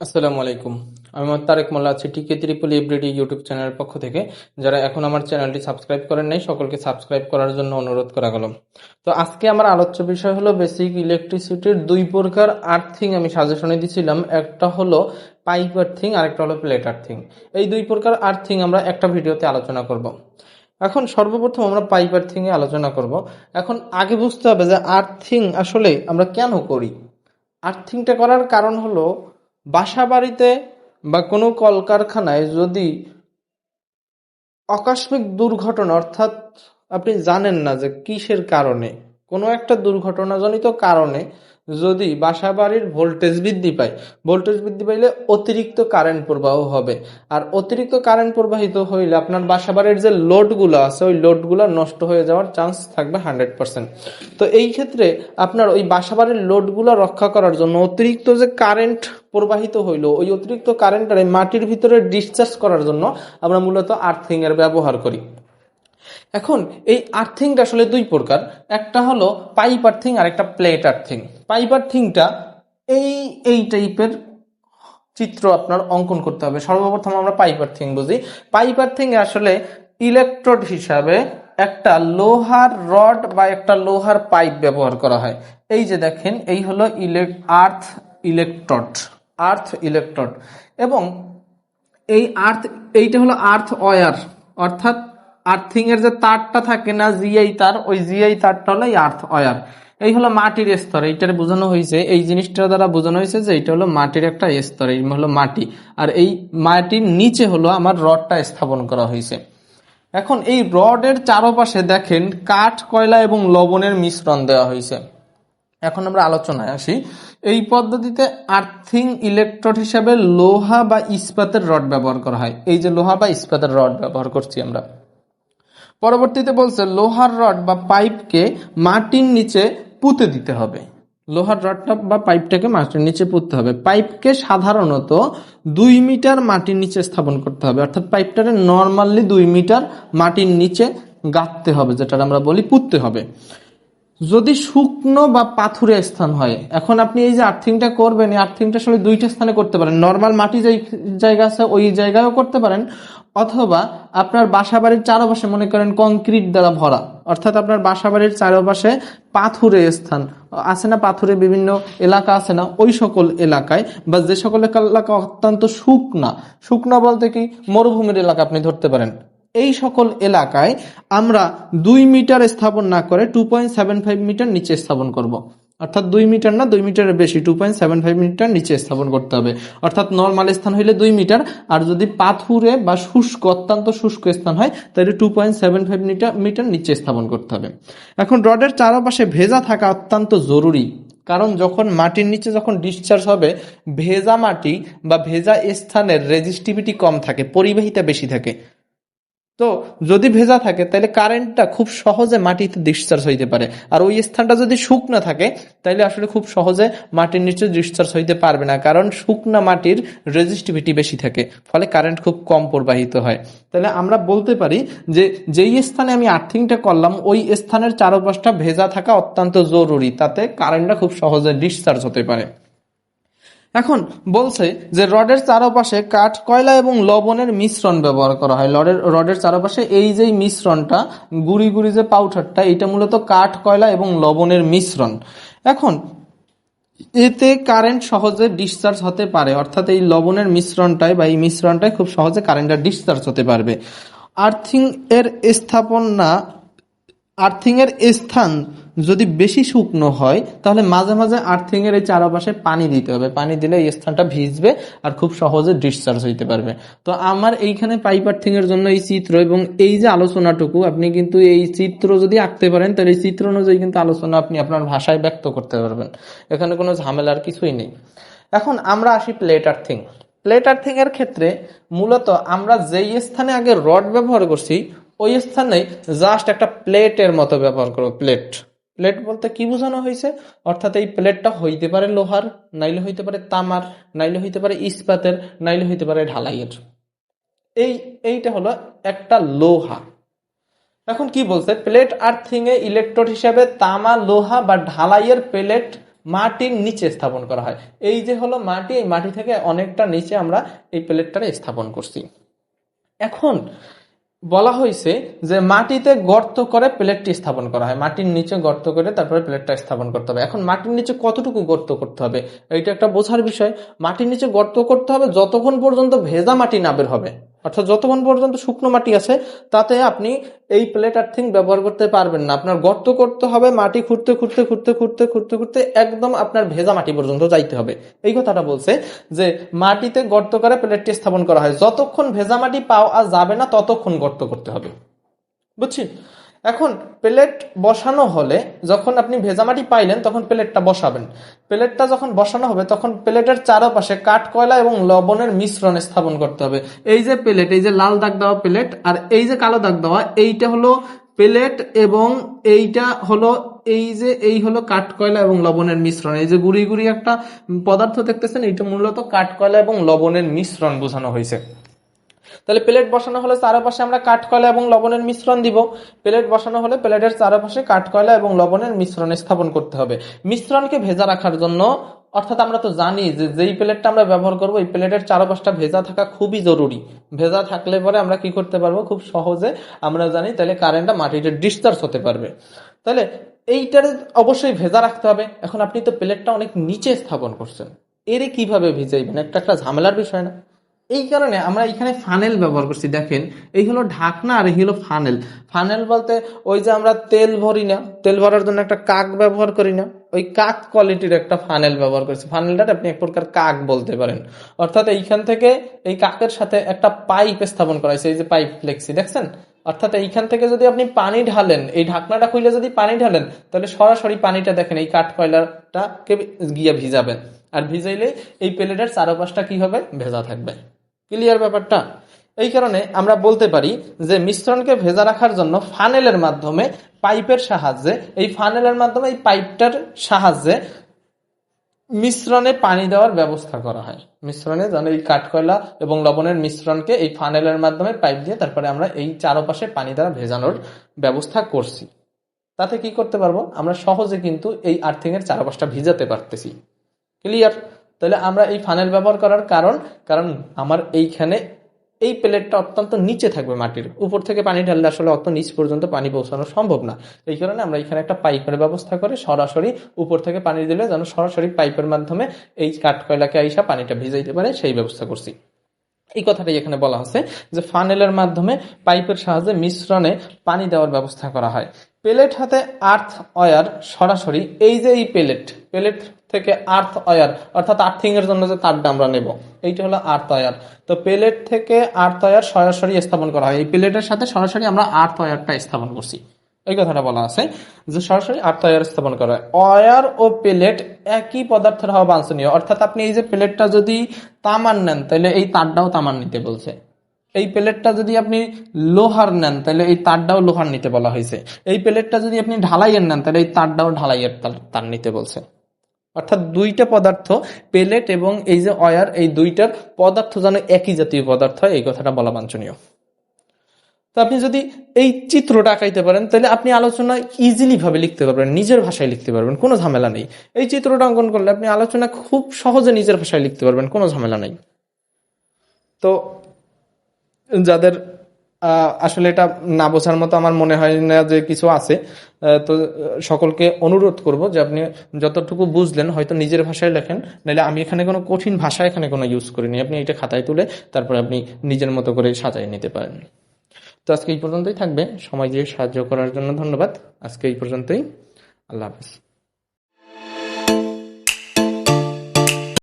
আসসালামু আলাইকুম। আমি মোহাম্মদ তারেক মোল্লা আছি টিকে ত্রিপল এভরিডে ইউটিউব চ্যানেলের পক্ষ থেকে। যারা এখন আমার চ্যানেলটি সাবস্ক্রাইব করেন নাই, সকলকে সাবস্ক্রাইব করার জন্য অনুরোধ করা গেল। তো আজকে আমার আলোচ্য বিষয় হলো বেসিক ইলেকট্রিসিটির দুই প্রকার আর্থিং আমি সাজেশনে দিয়েছিলাম একটা হলো পাইপ আর্থিং আর একটা হলো প্লেট আর্থিং। এই দুই প্রকার আর্থিং আমরা একটা ভিডিওতে আলোচনা করব। এখন সর্বপ্রথম আমরা পাইপ আর্থিং এ আলোচনা করব। এখন আগে বুঝতে হবে যে আর্থিং আসলে আমরা কেন করি। আর্থিংটা করার কারণ হলো বাসা বাড়িতে বা কোনো কলকারখানায় যদি আকস্মিক দুর্ঘটনা, অর্থাৎ আপনি জানেন না যে কিসের কারণে, কোনো একটা দুর্ঘটনাজনিত কারণে যদি বাসা বাড়ির ভোল্টেজ বৃদ্ধি পায় ভোল্টেজ বৃদ্ধি পাইলে অতিরিক্ত কারেন্ট প্রবাহ হবে। আর অতিরিক্ত কারেন্ট প্রবাহিত হইলে আপনার বাসা বাড়ির যে লোডগুলো আছে, ওই লোডগুলো নষ্ট হয়ে যাওয়ার চান্স থাকবে হান্ড্রেড পার্সেন্ট তো এই ক্ষেত্রে আপনার ওই বাসা বাড়ির লোডগুলো রক্ষা করার জন্য অতিরিক্ত যে কারেন্ট প্রবাহিত হইল, ওই অতিরিক্ত কারেন্টটা মাটির ভিতরে ডিসচার্জ করার জন্য আমরা মূলত আর্থিং এর ব্যবহার করি। এখন এই আর্থিংটা আসলে দুই প্রকার। একটা হলো পাইপ আর্থিং আর একটা প্লেট আর্থিং পাইপ আর্থিংটা এই এই টাইপের চিত্র আপনার অঙ্কন করতে হবে। সর্বপ্রথম আমরা পাইপ আর্থিং বুঝি। পাইপ আর্থিং আসলে ইলেকট্রোড হিসাবে একটা লোহার রড বা একটা লোহার পাইপ ব্যবহার করা হয়। এই যে দেখেন, এই হলো ইলেক আর্থ ইলেকট্রড আর্থ ইলেকট্রড এবং এই আর্থ এইটা হলো আর্থ অয়ার অর্থাৎ আর্থিং এর যে তারটা থাকে না জিআই তার, ওই জিআই তারটা হলো আর্থ অয়ার এই হলো মাটির স্তর। এইটার বোঝানো হয়েছে, এই জিনিসটা দ্বারা বোঝানো হয়েছে যে এটা হলো মাটির একটা স্তর, এই হলো মাটি। আর এই মাটির নিচে হলো আমার রডটা স্থাপন করা হয়েছে। এখন এই রডের চারপাশে দেখেন কাঠ, কয়লা এবং লবণের মিশ্রণ দেওয়া হয়েছে। এখন আমরা আলোচনায় আসি। এই পদ্ধতিতে আর্থিং ইলেকট্রোড হিসাবে লোহা বা ইস্পাতের রড ব্যবহার করা হয়। এই যে লোহা বা ইস্পাতের রড ব্যবহার করছি আমরা। পরবর্তীতে বলছে, লোহার রড বা পাইপকে মাটির নিচে পুঁতে দিতে হবে। লোহার রডটা বা পাইপটাকে মাটির নিচে পুঁততে হবে। পাইপকে সাধারণত দুই মিটার মাটির নিচে স্থাপন করতে হবে। অর্থাৎ পাইপটাকে নর্মালি দুই মিটার মাটির নিচে গাঁথতে হবে যেটা আমরা বলি পুঁততে হবে। যদি শুকনো বা পাথুরে স্থান হয়, এখন আপনি এই যে আর্থিংটা করবেন, এই আর্থিংটা আসলে দুইটা স্থানে করতে পারেন। নর্মাল মাটি যেই জায়গা আছে, ওই জায়গায়ও করতে পারেন। অথবা আপনার বাসা বাড়ির চারপাশে মনে করেন কংক্রিট দ্বারা ভরা, অর্থাৎ আপনার বাসা বাড়ির চারপাশে পাথুরে স্থান। আছে না পাথুরে বিভিন্ন এলাকা আছে না, ওই সকল এলাকায়, বা যে সকল এলাকা অত্যন্ত শুকনা। শুকনা বলতে কি? মরুভূমির এলাকা আপনি ধরতে পারেন। এই সকল এলাকায় আমরা দুই মিটার স্থাপন না করে two point seven five metre নিচে স্থাপন করব। অর্থাৎ দুই মিটার না, দুই মিটারের বেশি two point seven five metre নিচে স্থাপন করতে হবে। অর্থাৎ নর্মাল স্থান হইলে দুই মিটার, আর যদি পাথুরে বা শুষ্ক, অত্যন্ত শুষ্ক স্থান হয়, তাহলে two point seven five metre metre নিচে স্থাপন করতে হবে। এখন রডের চারপাশে ভেজা থাকা অত্যন্ত জরুরি, কারণ যখন মাটির নিচে যখন ডিসচার্জ হবে, ভেজা মাটি বা ভেজা স্থানের রেজিস্টিভিটি কম থাকে, পরিবাহিতা বেশি থাকে। তো যদি ভেজা থাকে তাহলে কারেন্টটা খুব সহজে মাটিতে ডিসচার্জ হইতে পারে। আর ওই স্থানটা যদি শুকনা থাকে তাহলে আসলে খুব সহজে মাটির নিচে ডিসচার্জ হইতে পারবে না, কারণ শুকনা মাটির রেজিস্টিভিটি বেশি থাকে, ফলে কারেন্ট খুব কম প্রবাহিত হয়। তাহলে আমরা বলতে পারি যে, যেই স্থানে আমি আর্থিংটা করলাম, ওই স্থানের চারপাশটা ভেজা থাকা অত্যন্ত জরুরি, তাতে কারেন্টটা খুব সহজে ডিসচার্জ হতে পারে। এখন বলছে যে রডের চারপাশে কাঠ, কয়লা এবং লবণের মিশ্রণ ব্যবহার করা হয়। রডের রডের চারপাশে এই যে মিশ্রণটা, গুড়ি গুড়ি যে পাউডারটা, এটা মূলত কাঠ, কয়লা এবং লবণের মিশ্রণ। এখন এতে কারেন্ট সহজে ডিসচার্জ হতে পারে, অর্থাৎ এই লবণের মিশ্রণটায় বা এই মিশ্রণটায় খুব সহজে কারেন্টটা ডিসচার্জ হতে পারবে। আর্থিং এর স্থাপনা আর্থিং এর স্থান যদি বেশি শুকনো হয়, তাহলে মাঝে মাঝে আর্থিং এর এই চারপাশে পানি দিতে হবে। পানি দিলে এই স্থানটা ভিজবে আর খুব সহজে ডিসচার্জ হইতে পারবে। তো আমার এইখানে পাইপ আর্থিং এর জন্য এই চিত্র এবং এই যে আলোচনাটুকু, আপনি কিন্তু এই চিত্র যদি আঁকতে পারেন, তাহলে এই চিত্র অনুযায়ী কিন্তু আলোচনা আপনি আপনার ভাষায় ব্যক্ত করতে পারবেন। এখানে কোনো ঝামেলার কিছুই নেই। এখন আমরা আসি প্লেট আর্থিং প্লেট আর্থিং এর ক্ষেত্রে মূলত আমরা যেই স্থানে আগে রড ব্যবহার করছি, ওই স্থানে জাস্ট একটা প্লেটের মতো ব্যবহার করব প্লেট প্লেট বলতে কি বোঝানো হয়েছে? অর্থাৎ এই প্লেটটা হইতে পারে লোহার, নাইলে হইতে পারে তামার, নাইলে হইতে পারে ইস্পাতের, নাইলে হইতে পারে ঢালাইয়ের। এই, এইটা হলো একটা লোহা। এখন কি বলছে? প্লেট আর্থিং এ ইলেকট্রোড হিসাবে তামা, লোহা বা ঢালাইয়ের প্লেট মাটির নিচে স্থাপন করা হয়। এই যে হলো মাটি, এই মাটি থেকে অনেকটা নিচে আমরা এই প্লেটটারে স্থাপন করছি। এখন বলা হয়েছে যে মাটিতে গর্ত করে প্লেটটি স্থাপন করা হয়। মাটির নিচে গর্ত করে তারপরে প্লেটটা স্থাপন করতে হবে। এখন মাটির নিচে কতটুকু গর্ত করতে হবে এটা একটা বোঝার বিষয়। মাটির নিচে গর্ত করতে হবে, যতক্ষণ পর্যন্ত ভেজা মাটি না বের হবে। অর্থাৎ যতক্ষণ পর্যন্ত শুকনো মাটি আছে, তাতে আপনি এই প্লেট আর্থিং ব্যবহার করতে পারবেন না। আপনার গর্ত করতে হবে, মাটি খুঁড়তে খুঁড়তে খুঁড়তে খুঁড়তে খুঁড়তে খুঁড়তে একদম আপনার ভেজা মাটি পর্যন্ত যাইতে হবে। এই কথাটা বলছে যে, মাটিতে গর্ত করে প্লেটটি স্থাপন করা হয়। যতক্ষণ ভেজা মাটি পাওয়া যাবে না, ততক্ষণ গর্ত করতে হবে। বুঝছি? এখন প্লেট বসানো হলে যখন আপনি ভেজামাটি পাইলেন, তখন প্লেটটা বসাবেন। প্লেটটা যখন বসানো হবে, তখন প্লেটের চারপাশে কাঠ, কয়লা এবং লবণের মিশ্রণ স্থাপন করতে হবে। এই যে প্লেট এই যে লাল দাগ দেওয়া প্লেট আর এই যে কালো দাগ দেওয়া, এইটা হলো প্লেট এবং এইটা হলো এই যে, এই হলো কাঠকয়লা এবং লবণের মিশ্রণ। এই যে গুড়ি গুড়ি একটা পদার্থ দেখতেছেন, এইটা মূলত কাঠকয়লা এবং লবণের মিশ্রণ বোঝানো হয়েছে। তাহলে প্লেট বসানো হলে চারপাশে আমরা কাঠকয়লা এবং লবণের মিশ্রণ দিব। প্লেট বসানো হলে প্লেটের চারপাশে কাঠকয়লা এবং লবণের মিশ্রণ স্থাপন করতে হবে। মিশ্রণকে ভেজা রাখার জন্য, অর্থাৎ আমরা তো জানি যে যেই প্লেটটা আমরা ব্যবহার করব, এই প্লেটের চারপাশটা ভেজা থাকা খুবই জরুরি। ভেজা থাকলে পরে আমরা কি করতে পারব? খুব সহজে আমরা জানি তাহলে কারেন্টটা মাটিতে ডিসচার্জ হতে পারবে। তাহলে এইটার অবশ্যই ভেজা রাখতে হবে। এখন আপনি তো প্লেটটা অনেক নিচে স্থাপন করছেন। এরে কীভাবে ভিজাইবেন? একটা একটা ঝামেলার বিষয় না। এই কারণে আমরা এখানে ফানেল ব্যবহার করছি। দেখেন, এই হলো ঢাকনা আর এই হলো ফানেল ফানেল বলতে ওই যে আমরা তেল ভরি না, তেল ভরার জন্য একটা কাক ব্যবহার করি না, ওই কাক কোয়ালিটির একটা ফানেল ব্যবহার করছি। ফানেলটা আপনি এক প্রকার কাক বলতে পারেন। অর্থাৎ এইখান থেকে এই কাকের সাথে একটা পাইপ স্থাপন করা হয়েছে, এই যে পাইপ ফ্লেক্সি দেখছেন? অর্থাৎ এইখান থেকে যদি আপনি পানি ঢালেন, এই ঢাকনাটা খুলে যদি পানি ঢালেন, তাহলে সরাসরি পানিটা দেখেন, এই কাঠ কয়লাটাকে গিয়ে ভিজাবেন। আর ভিজাইলে এই প্লেটের চারপাশটা কি হবে? ভেজা থাকবে। ক্লিয়ার ব্যাপারটা? এই কারণে আমরা বলতে পারি যে মিশ্রণকে ভেজা রাখার জন্য ফানেলের মাধ্যমে পাইপের সাহায্যে, এই ফানেলের মাধ্যমে এই পাইপটার সাহায্যে মিশ্রণে পানি দেওয়ার ব্যবস্থা করা হয়। মিশ্রণে যেন এই কাঠকয়লা এবং লবণের মিশ্রণকে এই ফানেলের মাধ্যমে পাইপ দিয়ে তারপরে আমরা এই চারপাশে পানি দ্বারা ভেজানোর ব্যবস্থা করছি। তাতে কি করতে পারব? আমরা সহজে কিন্তু এই আর্থিং এর চারপাশটা ভিজাতে পারতেছি। ক্লিয়ার তাহলে আমরা এই ফানেল ব্যবহার করার কারণ কারণ আমার এইখানে এই প্লেটটা অত্যন্ত নিচে থাকবে মাটির। উপর থেকে পানি ঢাললে আসলে অত নিচ পর্যন্ত পানি পৌঁছানো সম্ভব না। এই কারণে আমরা এখানে একটা পাইপের ব্যবস্থা করে সরাসরি উপর থেকে পানি দিলে যেন সরাসরি পাইপের মাধ্যমে এই কাঠকয়লাকে আইসা পানিটা ভিজাইতে পারে, সেই ব্যবস্থা করছি। এই কথাটাই এখানে বলা হচ্ছে যে ফানেলের মাধ্যমে পাইপের সাহায্যে মিশ্রণে পানি দেওয়ার ব্যবস্থা করা হয়। পেলেট হাতে আর্থ অয়ার সরাসরি, এই যে এই পেলেট পেলেট থেকে আর্থ অয়ার অর্থাৎ আর্থিং এর জন্য যে তারটা আমরা নেব, এইটা হলো আর্থ অয়ার তো পেলেট থেকে আর্থ অয়ার সরাসরি স্থাপন করা হয়। এই প্লেটের সাথে সরাসরি আমরা আর্থ অয়ারটা স্থাপন করছি। এই কথাটা বলা আছে যে সরাসরি আর্থ অয়ার স্থাপন করা। হয় অয়ার ও প্লেট একই পদার্থের হওয়া বাঞ্ছনীয়। অর্থাৎ আপনি এই যে প্লেটটা যদি তামার নেন, তাহলে এই তারটাও তামার নিতে বলছে। এই প্লেটটা যদি আপনি লোহার নেন, তাহলে এই তারটাও লোহার নিতে বলা হয়েছে। এই প্লেটটা যদি আপনি ঢালাইয়ের নেন, তাহলে এই তারটাও ঢালাইয়ের তার নিতে বলছে। অর্থাৎ দুইটা পদার্থ, পেলেট এবং এই যে অয়ার, এই দুইটার পদার্থ যেন একই জাতীয় পদার্থ এই কথাটা বলা বাঞ্ছনীয়। তো আপনি যদি এই চিত্রটা আঁকাইতে পারেন, তাহলে আপনি আলোচনা ইজিলি ভাবে লিখতে পারবেন, নিজের ভাষায় লিখতে পারবেন, কোনো ঝামেলা নেই। এই চিত্রটা অঙ্কন করলে আপনি আলোচনা খুব সহজে নিজের ভাষায় লিখতে পারবেন, কোনো ঝামেলা নেই। তো যাদের আসলে এটা না বোঝার মতো আমার মনে হয় না যে কিছু আছে তো সকলকে অনুরোধ করব যে আপনি যতটুকু বুঝলেন, হয়তো নিজের ভাষায় লেখেন, নাহলে আমি এখানে কোনো কঠিন ভাষা এখানে কোনো ইউজ করিনি। আপনি এটা খাতায় তুলে তারপরে আপনি নিজের মতো করে সাজাই নিতে পারেন। তো আজকে এই পর্যন্তই থাকবে। সময় দিয়ে সাহায্য করার জন্য ধন্যবাদ। আজকে এই পর্যন্তই। আল্লাহ হাফেজ।